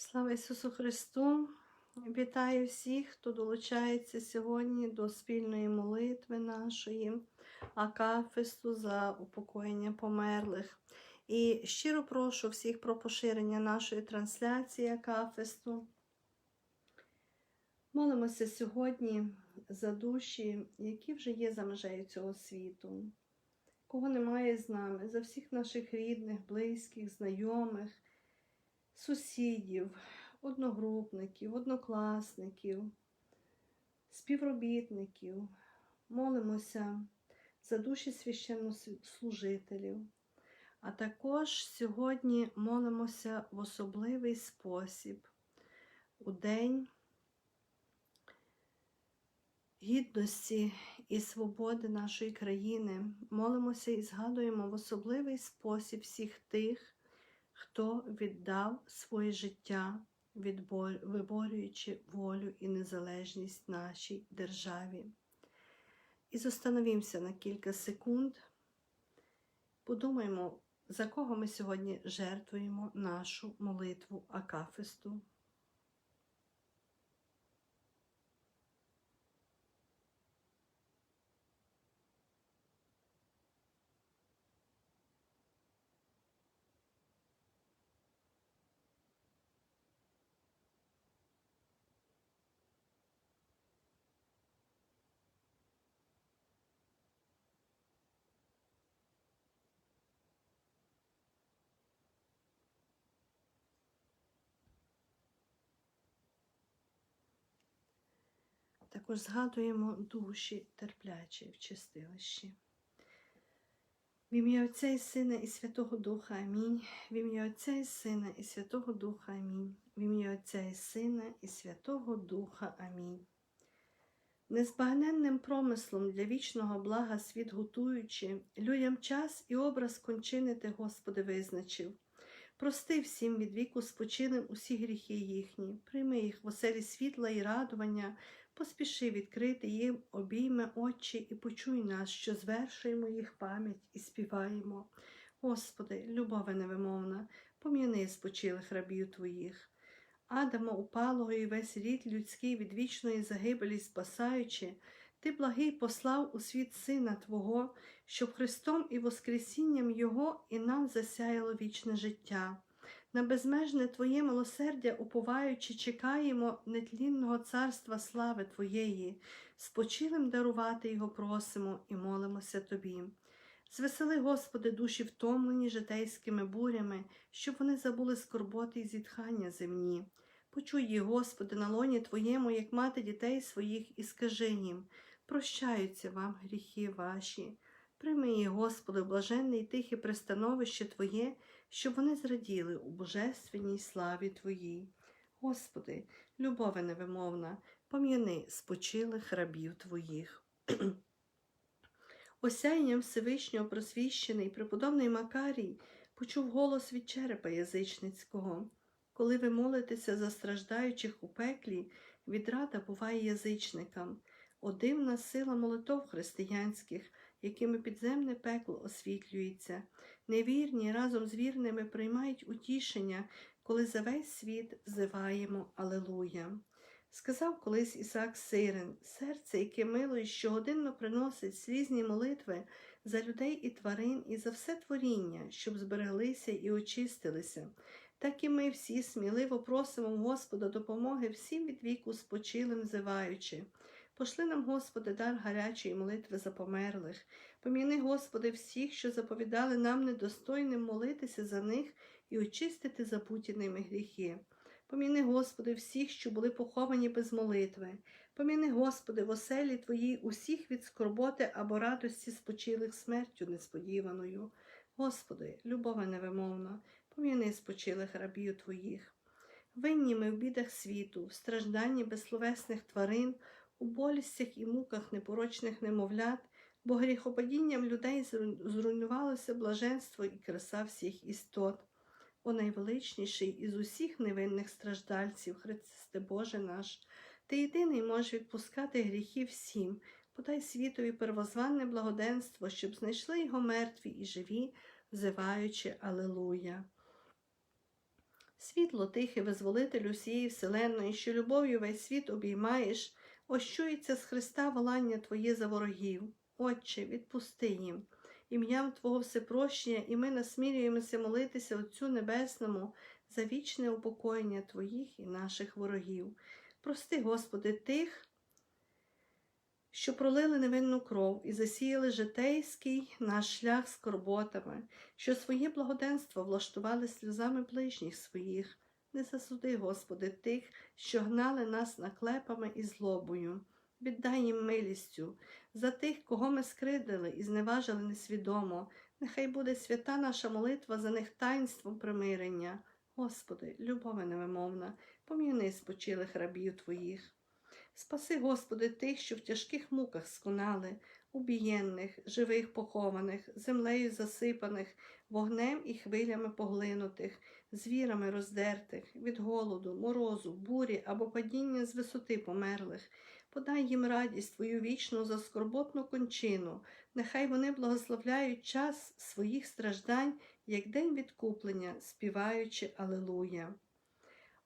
Слава Ісусу Христу! Вітаю всіх, хто долучається сьогодні до спільної молитви нашої, Акафисту за упокоєння померлих. І щиро прошу всіх про поширення нашої трансляції Акафисту. Молимося сьогодні за душі, які вже є за межею цього світу, кого немає з нами, за всіх наших рідних, близьких, знайомих сусідів, одногрупників, однокласників, співробітників. Молимося за душі священнослужителів. А також сьогодні молимося в особливий спосіб у День гідності і свободи нашої країни. Молимося і згадуємо в особливий спосіб всіх тих, хто віддав своє життя, виборюючи волю і незалежність нашій державі. І зостановімося на кілька секунд. Подумаємо, за кого ми сьогодні жертвуємо нашу молитву Акафисту. Також згадуємо душі терплячі в чистилищі. В ім'я Отця і Сина і Святого Духа Амінь. В ім'я Отця і Сина і Святого Духа Амінь. В ім'я Отця і Сина і Святого Духа Амінь. Незбагненним промислом для вічного блага світ готуючи, людям час і образ кончини ти, Господи, визначив. Прости всім від віку спочилим усі гріхи їхні, прийми їх в оселі світла і радування, поспіши відкрити їм обійме очі і почуй нас, що звершуємо їх пам'ять і співаємо. Господи, любове невимовна, пом'яни спочилих рабів Твоїх. Адама упалого і весь рід людський від вічної загибелі спасаючи, Ти благий послав у світ Сина Твого, щоб Христом і Воскресінням Його і нам засяяло вічне життя. На безмежне Твоє милосердя, уповаючи, чекаємо нетлінного царства слави Твоєї, спочилим дарувати Його просимо і молимося Тобі. Звесели, Господи, душі втомлені житейськими бурями, щоб вони забули скорботи і зітхання земні. Почуй їх, Господи, на лоні Твоєму, як мати дітей своїх, і скажи їм прощаються вам гріхи ваші. Прийми їх, Господи, блаженне і тихе пристановище Твоє, щоб вони зраділи у божественній славі Твоїй. Господи, любове невимовна, пом'яни спочилих рабів Твоїх. Осяянням Всевишнього просвіщений преподобний Макарій почув голос від черепа язичницького. Коли ви молитеся за страждаючих у пеклі, відрада буває язичникам. О дивна сила молитов християнських, якими підземне пекло освітлюється. Невірні разом з вірними приймають утішення, коли за весь світ взиваємо Алелуя. Сказав колись Ісак Сирин, серце, яке мило і щогодинно приносить слізні молитви за людей і тварин, і за все творіння, щоб збереглися і очистилися. Так і ми всі сміливо просимо Господа допомоги всім від віку спочилим зиваючи. Пошли нам, Господи, дар гарячої молитви за померлих. Поміни, Господи, всіх, що заповідали нам недостойним молитися за них і очистити забуті ними гріхи. Поміни, Господи, всіх, що були поховані без молитви. Поміни, Господи, в оселі Твоїй усіх від скорботи або радості спочилих смертю несподіваною. Господи, любове невимовна, поміни спочилих рабів Твоїх. Винні ми в бідах світу, в стражданні безсловесних тварин, у болістях і муках непорочних немовлят, бо гріхопадінням людей зруйнувалося блаженство і краса всіх істот. О найвеличніший із усіх невинних страждальців, Христе Боже наш, Ти єдиний можеш відпускати гріхи всім, подай світові первозванне благоденство, щоб знайшли його мертві і живі, взиваючи Алелуя. Світло тихе, визволитель усієї вселенної, що любов'ю весь світ обіймаєш, ощується з Христа волання Твоє за ворогів. Отче, відпусти їм. Ім'ям Твого всепрощення, і ми насмілюємося молитися Отцю Небесному за вічне упокоєння Твоїх і наших ворогів. Прости, Господи, тих, що пролили невинну кров і засіяли житейський наш шлях скорботами, що своє благоденство влаштували сльозами ближніх своїх. Не засуди, Господи, тих, що гнали нас наклепами і злобою. Віддай їм милістю за тих, кого ми скридили і зневажили несвідомо. Нехай буде свята наша молитва за них таїнством примирення. Господи, любове невимовна, пом'яни спочилих рабів Твоїх. Спаси, Господи, тих, що в тяжких муках сконали, убієнних, живих похованих, землею засипаних, вогнем і хвилями поглинутих, звірами роздертих, від голоду, морозу, бурі або падіння з висоти померлих. Подай їм радість Твою вічну за скорботну кончину, нехай вони благословляють час своїх страждань, як день відкуплення, співаючи Алелуя.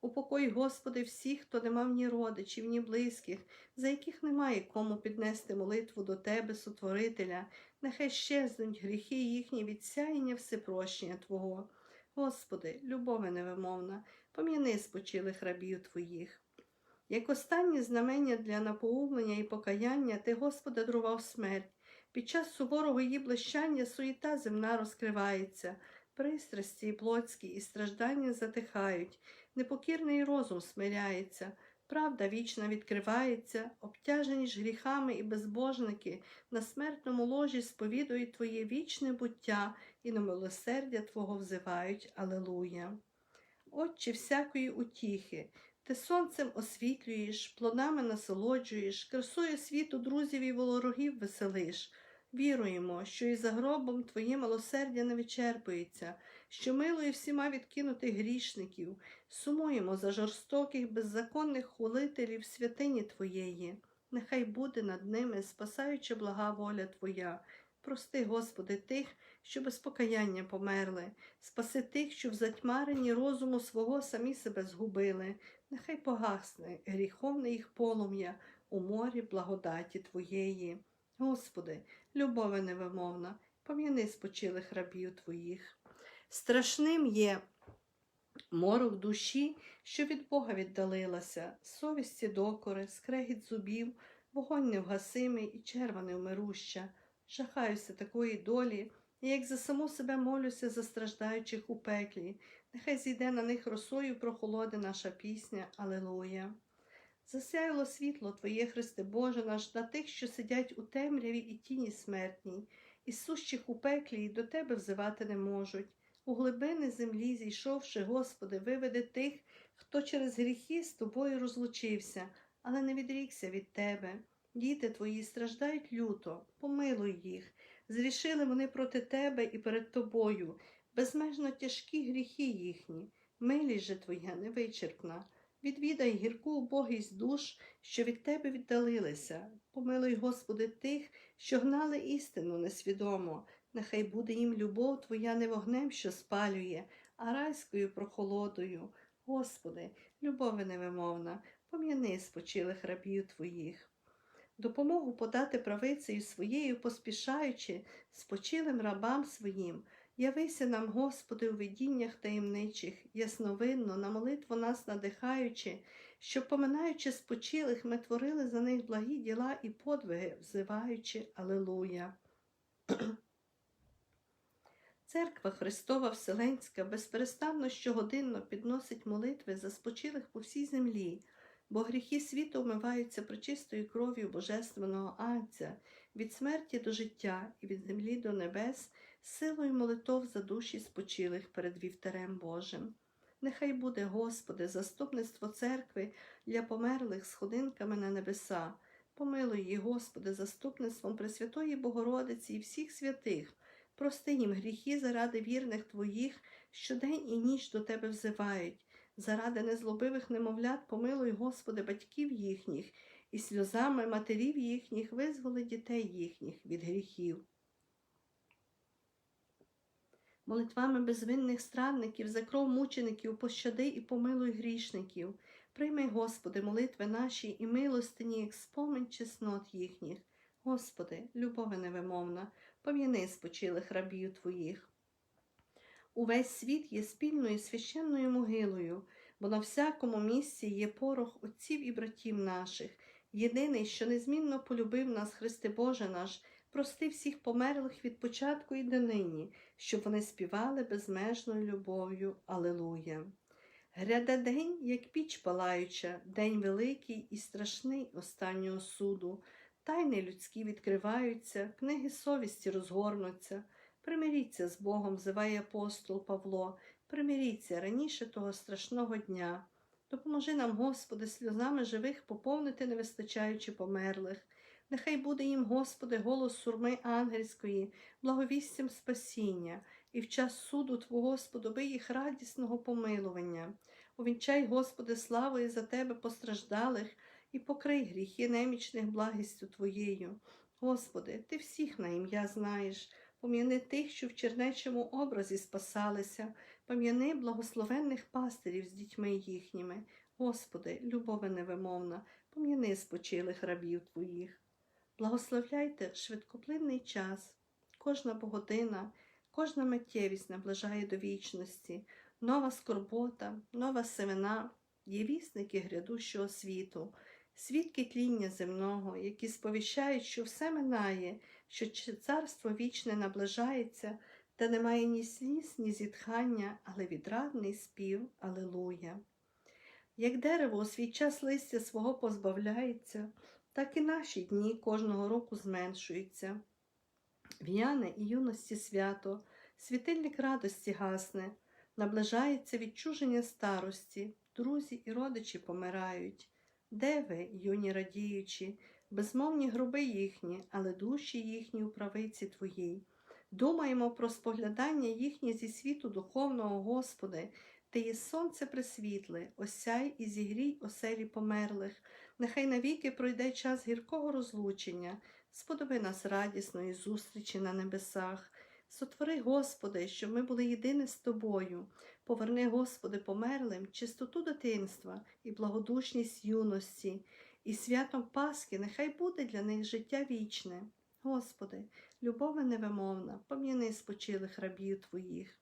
Упокой, Господи, всіх, хто не мав ні родичів, ні близьких, за яких немає кому піднести молитву до Тебе, Сотворителя, нехай щезнуть гріхи їхні від сяєння всепрощення Твого. Господи, любове невимовна, пом'яни спочилих рабів Твоїх. Як останнє знамення для напоумлення і покаяння, Ти, Господи, дарував смерть. Під час суворого її блищання суєта земна розкривається, пристрасті і плотські і страждання затихають, непокірний розум смиряється, правда вічна відкривається, обтяжені ж гріхами і безбожники на смертному ложі сповідують Твоє вічне буття і на милосердя Твого взивають Алелуя. Отче всякої утіхи, ти сонцем освітлюєш, плодами насолоджуєш, красою світу друзів і ворогів веселиш. Віруємо, що і за гробом Твоє милосердя не вичерпується, що милує всіма відкинутих грішників, сумуємо за жорстоких, беззаконних хулителів святині Твоєї. Нехай буде над ними спасаюча блага воля Твоя. Прости, Господи, тих, що без покаяння померли, спаси тих, що в затьмаренні розуму свого самі себе згубили. Нехай погасне гріховне їх полум'я у морі благодаті Твоєї. Господи, любове невимовна, пом'яни спочилих рабів Твоїх. Страшним є морок душі, що від Бога віддалилася, совісті докори, скрегіт зубів, вогонь невгасимий і черва невмируща. Жахаюся такої долі, і як за саму себе молюся за страждаючих у пеклі, нехай зійде на них росою прохолоди наша пісня Алелуя. Засяяло світло Твоє, Христе Боже наш, на тих, що сидять у темряві і тіні смертній, і сущих у пеклі і до Тебе взивати не можуть. У глибини землі, зійшовши, Господи, виведи тих, хто через гріхи з тобою розлучився, але не відрікся від Тебе. Діти твої страждають люто, помилуй їх. Зрішили вони проти Тебе і перед Тобою, безмежно тяжкі гріхи їхні, милість же Твоя невичерпна. Відвідай гірку убогість душ, що від Тебе віддалилися. Помилуй, Господи, тих, що гнали істину несвідомо. Нехай буде їм любов Твоя не вогнем, що спалює, а райською прохолодою. Господи, любове невимовна, пом'яни спочилих рабів Твоїх. Допомогу подати правицею своєю, поспішаючи спочилим рабам своїм. Явися нам, Господи, у видіннях таємничих, ясновинно, на молитву нас надихаючи, щоб, поминаючи спочилих, ми творили за них благі діла і подвиги, взиваючи Алелуя. Церква Христова Вселенська безперестанно щогодинно підносить молитви за спочилих по всій землі, бо гріхи світу вмиваються причистою кров'ю Божественного Анця, від смерті до життя і від землі до небес, силою молитов за душі спочилих перед вівтарем Божим. Нехай буде, Господи, заступництво церкви для померлих сходинками на небеса. Помилуй її, Господи, заступництвом Пресвятої Богородиці і всіх святих. Прости їм гріхи заради вірних Твоїх, що день і ніч до Тебе взивають. Заради незлобивих немовлят помилуй, Господи, батьків їхніх, і сльозами матерів їхніх визволи дітей їхніх від гріхів. Молитвами безвинних странників, за кров мучеників, пощади і помилуй грішників. Прийми, Господи, молитви наші і милостині, як спомин чеснот їхніх. Господи, любове невимовна, пом'яни спочилих рабів Твоїх. Увесь світ є спільною священною могилою, бо на всякому місці є порох отців і братів наших. Єдиний, що незмінно полюбив нас, Христе Боже наш, прости всіх померлих від початку і до нині, щоб вони співали безмежною любов'ю. Алилуя. Гряде день, як піч палаюча, день великий і страшний останнього суду. Тайни людські відкриваються, книги совісті розгорнуться. Примиріться з Богом, зиває апостол Павло, примиріться раніше того страшного дня. Допоможи нам, Господи, сльозами живих поповнити невистачаючи померлих. Нехай буде їм, Господи, голос сурми ангельської, благовістям спасіння, і в час суду Твого сподоби їх радісного помилування. Увінчай, Господи, славою за Тебе постраждалих і покрий гріхи немічних благістю Твоєю. Господи, Ти всіх на ім'я знаєш. Пом'яни тих, що в чернечому образі спасалися, пом'яни благословенних пастирів з дітьми їхніми. Господи, любове невимовна, пом'яни спочилих рабів Твоїх. Благословляйте швидкоплинний час, кожна богодина, кожна миттєвість наближає до вічності, нова скорбота, нова семена, є вісники грядущого світу, свідки тління земного, які сповіщають, що все минає, що царство вічне наближається, та немає ні сліз, ні зітхання, але відрадний спів. Алилуя. Як дерево у свій час листя свого позбавляється, так і наші дні кожного року зменшуються. В'яне і юності свято, світильник радості гасне, наближається відчуження старості, друзі і родичі помирають. Де ви, юні радіючі, безмовні гроби їхні, але душі їхні у правиці Твоїй. Думаємо про споглядання їхнє зі світу духовного Господи, Ти є сонце присвітле, осяй і зігрій оселі померлих, нехай навіки пройде час гіркого розлучення, сподоби нас радісної зустрічі на небесах. Сотвори, Господи, щоб ми були єдині з Тобою. Поверни, Господи, померлим чистоту дитинства і благодушність юності, і святом Пасхи нехай буде для них життя вічне. Господи, любове невимовна, пом'яни спочилих рабів Твоїх.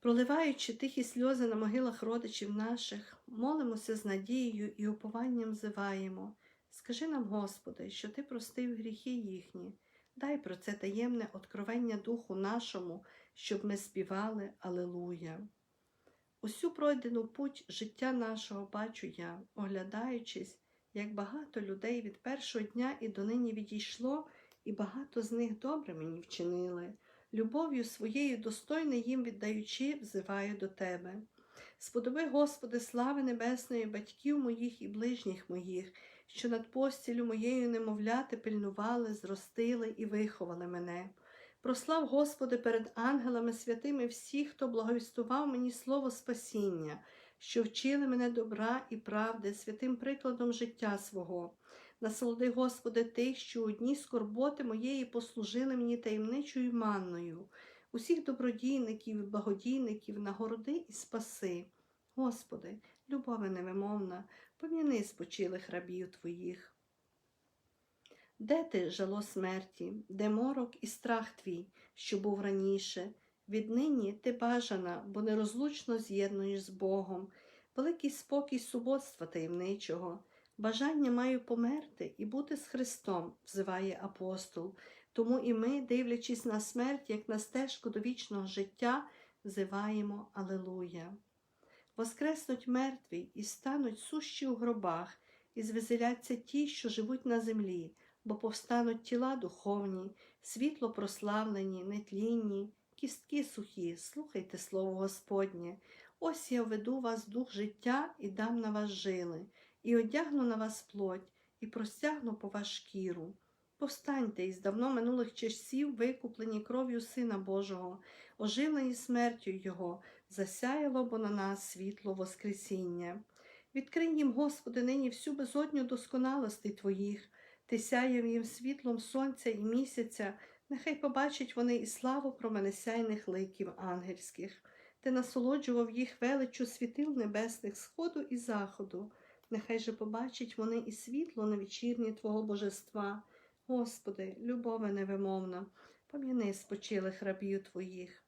Проливаючи тихі сльози на могилах родичів наших, молимося з надією і упованням взиваємо. Скажи нам, Господи, що Ти простив гріхи їхні. Дай про це таємне откровення Духу нашому, щоб ми співали Алилуя. Усю пройдену путь життя нашого бачу я, оглядаючись, як багато людей від першого дня і донині відійшло, і багато з них добре мені вчинили. Любов'ю своєю достойно їм віддаючи, взиваю до Тебе. Сподоби, Господи, слави небесної, батьків моїх і ближніх моїх, що над постілю моєю немовляти пильнували, зростили і виховали мене. Прослав, Господи, перед ангелами святими всіх, хто благовістував мені слово спасіння, що вчили мене добра і правди святим прикладом життя свого. Насолоди, Господи, тих, що у дні скорботи моєї послужили мені таємничою манною, усіх добродійників і благодійників нагороди і спаси. Господи, любове невимовна, пом'яни спочилих рабів Твоїх. Де ти, жало смерті, де морок і страх твій, що був раніше? Віднині ти бажана, бо нерозлучно з'єднуєш з Богом, великий спокій суботства таємничого. Бажання маю померти і бути з Христом, взиває апостол. Тому і ми, дивлячись на смерть, як на стежку до вічного життя, взиваємо Алилуя. Воскреснуть мертві і стануть сущі у гробах, і звеселяться ті, що живуть на землі, бо повстануть тіла духовні, світло прославлені, нетлінні, кістки сухі, слухайте слово Господнє. Ось я введу вас дух життя і дам на вас жили, і одягну на вас плоть, і простягну по вас шкіру. Повстаньте із давно минулих часів, викуплені кров'ю Сина Божого, оживлені смертю Його, засяяло бо на нас світло Воскресіння. Відкрий їм, Господи, нині всю безодню досконалостей Твоїх, Ти сяяв їм світлом сонця і місяця, нехай побачать вони і славу променесяйних ликів ангельських. Ти насолоджував їх величу світил небесних сходу і заходу. Нехай же побачать вони і світло на вечірні Твого божества. Господи, любове невимовна, пом'яни спочилих рабів Твоїх.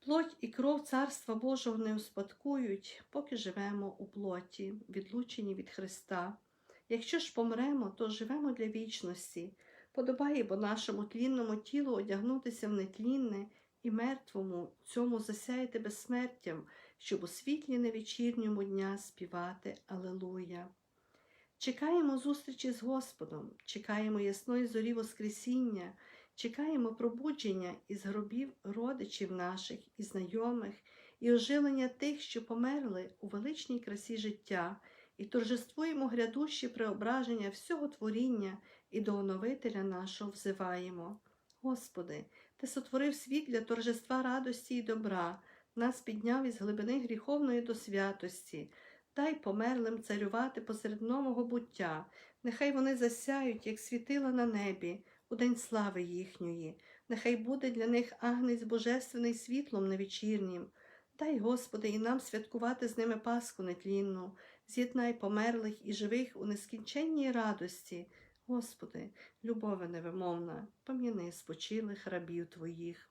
Плоть і кров Царства Божого не успадкують, поки живемо у плоті, відлучені від Христа. Якщо ж помремо, то живемо для вічності. Подобає бо нашому тлінному тілу одягнутися в нетлінне і мертвому цьому засяяти безсмертям, щоб у світлі невечірньому дня співати Алелуя. Чекаємо зустрічі з Господом, чекаємо ясної зорі Воскресіння, чекаємо пробудження із гробів родичів наших і знайомих, і оживлення тих, що померли у величній красі життя, і торжествуємо грядущі преображення всього творіння і до оновителя нашого взиваємо. Господи, Ти сотворив світ для торжества радості і добра, нас підняв із глибини гріховної до святості. Дай померлим царювати посеред нового буття, нехай вони засяють, як світила на небі, у день слави їхньої, нехай буде для них агнець божественний світлом невечірнім. Дай, Господи, і нам святкувати з ними Пасху нетлінну, з'єднай померлих і живих у нескінченній радості. Господи, любове невимовна, пом'яни спочилих рабів Твоїх.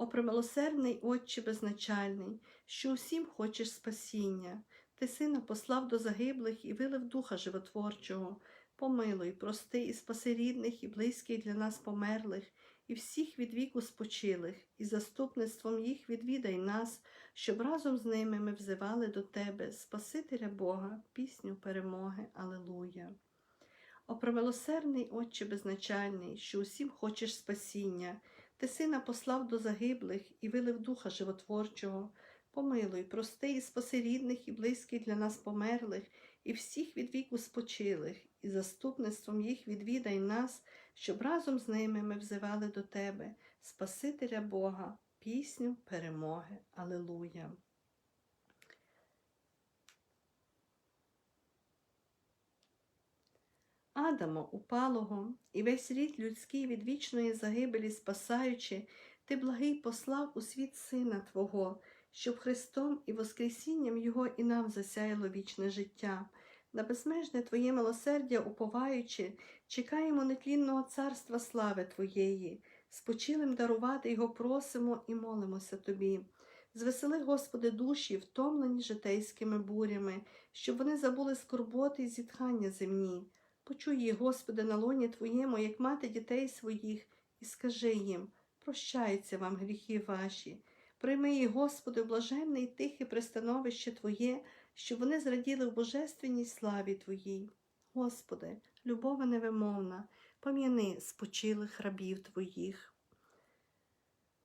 О премилосердний Отче безначальний, що усім хочеш спасіння. Ти сина послав до загиблих і вилив духа животворчого. Помилуй, прости і спаси рідних і близьких для нас померлих, і всіх від віку спочилих, і заступництвом їх відвідай нас, щоб разом з ними ми взивали до Тебе, Спасителя Бога, пісню перемоги. Алелуя. О промилосердний Отче безначальний, що усім хочеш спасіння, ти сина послав до загиблих і вилив духа животворчого. Помилуй, прости і спаси рідних і близьких для нас померлих, і всіх від віку спочилих, і заступництвом їх відвідай нас, щоб разом з ними ми взивали до Тебе, Спасителя Бога, пісню перемоги. Алелуя. Адамо, упалого, і весь рід людський від вічної загибелі спасаючи, ти благий послав у світ Сина Твого, щоб Христом і Воскресінням Його і нам засяяло вічне життя. На безмежне Твоє милосердя уповаючи, чекаємо нетлінного царства слави Твоєї, спочилим дарувати Його просимо і молимося Тобі. Звесели, Господи, душі, втомлені житейськими бурями, щоб вони забули скорботи і зітхання земні. Почуй їх, Господи, на лоні Твоєму, як мати дітей своїх, і скажи їм прощаються вам гріхи ваші. Прийми їх, Господи, блаженне і тихе пристановище Твоє, щоб вони зраділи в божественній славі Твоїй. Господи, любове невимовна, пом'яни спочилих рабів Твоїх.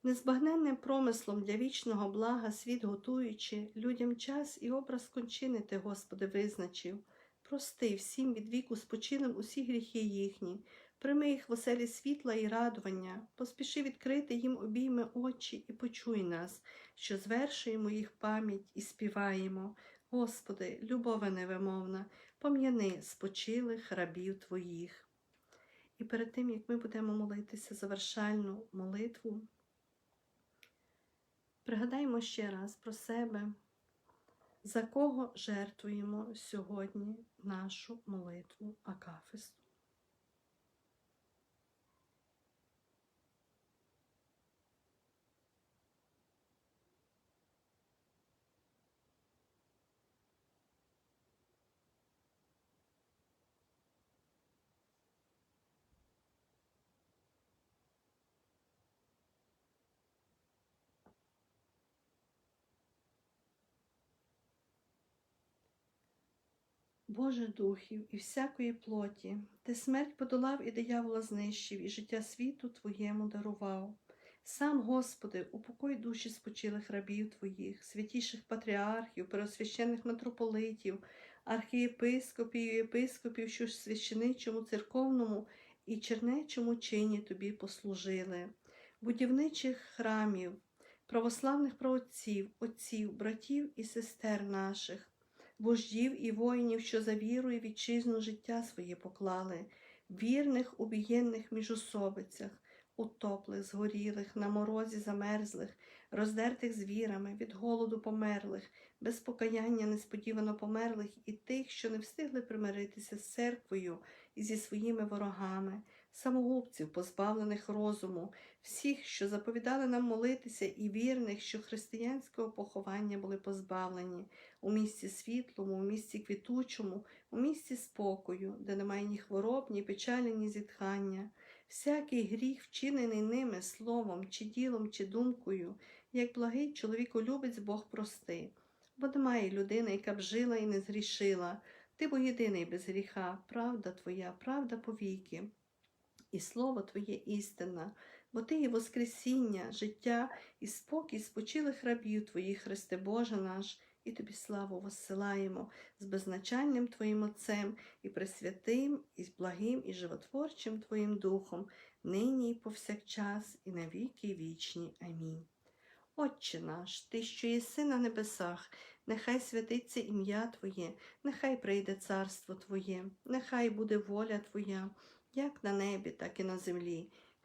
Незбагненним промислом для вічного блага світ готуючи, людям час і образ кончини Ти, Господи, визначив. Прости всім від віку спочилим усі гріхи їхні, прийми їх в оселі світла і радування, поспіши відкрити їм обійми очі і почуй нас, що звершуємо їх пам'ять і співаємо. Господи, любове невимовна, пом'яни спочилих рабів Твоїх. І перед тим, як ми будемо молитися завершальну молитву, пригадаємо ще раз про себе, за кого жертвуємо сьогодні нашу молитву Акафисту. Боже духів і всякої плоті, ти смерть подолав і диявола знищив, і життя світу Твоєму дарував. Сам, Господи, упокой душі спочилих рабів Твоїх, святіших патріархів, пересвящених митрополитів, архієпископів єпископів, що ж священичому, церковному і чернечому чині Тобі послужили, будівничих храмів, православних праотців, отців, братів і сестер наших, вождів і воїнів, що за віру і вітчизну життя своє поклали, вірних убієнних міжособицях, утоплих, згорілих, на морозі замерзлих, роздертих звірами, від голоду померлих, без покаяння несподівано померлих і тих, що не встигли примиритися з церквою і зі своїми ворогами, самогубців, позбавлених розуму, всіх, що заповідали нам молитися, і вірних, що християнського поховання були позбавлені, у місці світлому, у місці квітучому, у місці спокою, де немає ні хвороб, ні печалі, ні зітхання. Всякий гріх, вчинений ними словом, чи ділом, чи думкою, як благий чоловіколюбець Бог прости. Бо немає людини, яка б жила і не згрішила. Ти бо єдиний без гріха, правда Твоя, правда повіки. І слово Твоє істина, бо Ти є Воскресіння, життя і спокій спочилих рабів Твоїх, Христе Боже наш, і Тобі славу воссилаємо з безначальним Твоїм Отцем і пресвятим, і благим, і животворчим Твоїм Духом, нині і повсякчас, і на віки вічні. Амінь. Отче наш, Ти, що єси на небесах, нехай святиться ім'я Твоє, нехай прийде царство Твоє, нехай буде воля Твоя, як на небі, так і на землі.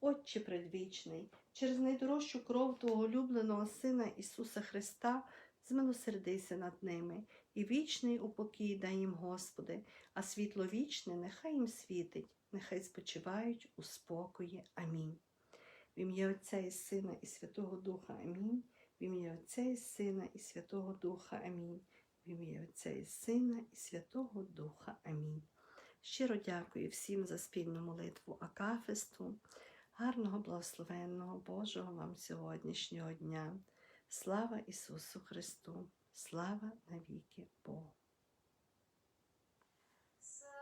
Отче предвічний, через найдорожчу кров Твого улюбленого Сина Ісуса Христа, змилосердися над ними, і вічний упокій дай їм, Господи, а світло вічне нехай їм світить, нехай спочивають у спокої. Амінь. В ім'я Отця і Сина і Святого Духа Амінь. В ім'я Отця і Сина і Святого Духа Амінь. В ім'я Отця і Сина і Святого Духа Амінь. Щиро дякую всім за спільну молитву Акафисту. Гарного благословенного Божого вам сьогоднішнього дня. Слава Ісусу Христу! Слава навіки Богу! За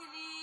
आखिरी